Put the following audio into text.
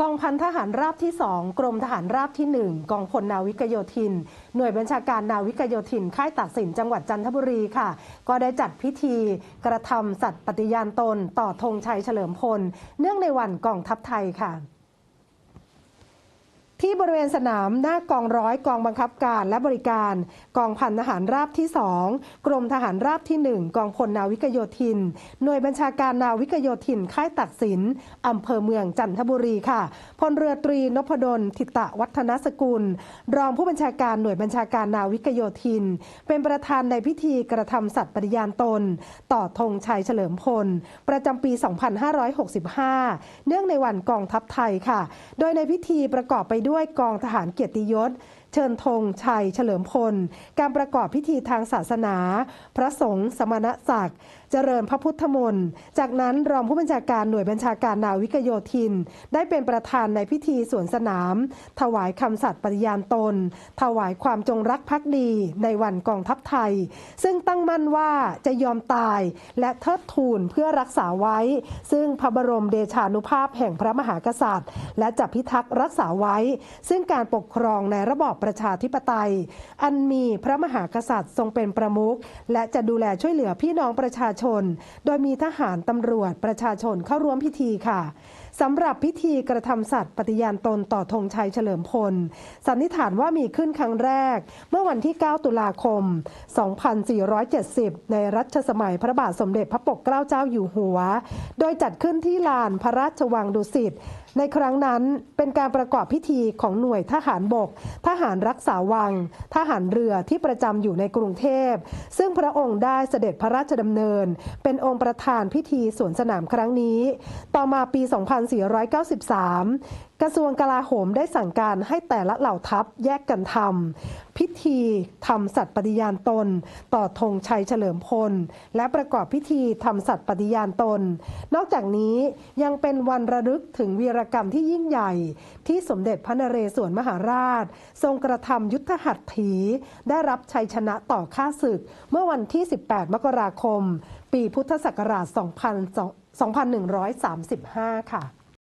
กองพันทหารราบที่ 2 กรมทหารราบที่ 1 กองพลนาวิกโยธิน หน่วยบัญชาการนาวิกโยธิน ค่ายตากสินจังหวัดจันทบุรีค่ะ ก็ได้จัดพิธีกระทำสัตว์ปฏิญาณตนต่อธงชัยเฉลิมพล เนื่องในวันกองทัพไทยค่ะ ที่บริเวณสนามหน้ากองร้อยกองบังคับการและบริการ กองพันทหารราบที่ 2 กรมทหารราบที่ 1 กองพลนาวิกโยธิน หน่วยบัญชาการนาวิกโยธิน ค่ายตักสินอำเภอเมืองจันทบุรีค่ะพลเรือตรีนพดลทิตะวัฒนสกุล รองผู้บัญชาการหน่วยบัญชาการนาวิกโยธิน เป็นประธานในพิธีกระทำสัตย์ปฏิญาณตน ต่อธงชัยเฉลิมพล ประจำปี 2565 เนื่องในวันกองทัพไทยค่ะ โดยในพิธีประกอบไปด้วยด้วยกองทหารเกียรติยศ เชิญธงชัยเฉลิมพล การประกอบพิธีทางศาสนา พระสงฆ์สมณศักดิ์ เจริญพระพุทธมนต์ จากนั้นรองผู้บัญชาการหน่วยบัญชาการนาวิกโยธิน ได้เป็นประธานในพิธีสวนสนาม ถวายคำสัตย์ปฏิญาณตน ถวายความจงรักภักดีในวันกองทัพไทย ซึ่งตั้งมั่นว่าจะยอมตายและเทิดทูนเพื่อรักษาไว้ ซึ่งพระบรมเดชานุภาพแห่งพระมหากษัตริย์ และจะพิทักษ์รักษาไว้ ซึ่งการปกครองในระบอบประชาธิปไตย อันมีพระมหากษัตริย์ทรงเป็นประมุขและจะดูแลช่วยเหลือพี่น้องประชาชน โดยมีทหารตำรวจประชาชนเข้าร่วมพิธีค่ะสำหรับพิธีกระทำสัตย์ปฏิญาณตนต่อธงชัยเฉลิมพล สันนิษฐานว่ามีขึ้นครั้งแรก เมื่อวันที่ 9 ตุลาคม 2470 ในรัชสมัยพระบาทสมเด็จพระปกเกล้าเจ้าอยู่หัว โดยจัดขึ้นที่ลานพระราชวังดุสิตในครั้งนั้นเป็นการประกอบพิธีของหน่วยทหารบก ทหารรักษาวัง ทหารเรือที่ประจำอยู่ในกรุงเทพ ซึ่งพระองค์ได้เสด็จพระราชดำเนิน เป็นองค์ประธานพิธีสวนสนามครั้งนี้ ต่อมาปี 2 2493 กระทรวงกลาโหมได้สั่งการให้แต่ละเหล่าทัพแยกกันทำพิธีทำสัตย์ปฏิญาณตน ต่อธงชัยเฉลิมพล และประกอบพิธีทำสัตย์ปฏิญาณตน นอกจากนี้ยังเป็นวันระลึกถึงวีรกรรมที่ยิ่งใหญ่ ที่สมเด็จพระนเรศวรมหาราช ทรงกระทำยุทธหัตถี ได้รับชัยชนะต่อข้าศึก เมื่อวันที่ 18 มกราคม ปีพุทธศักราช2135 ค่ะ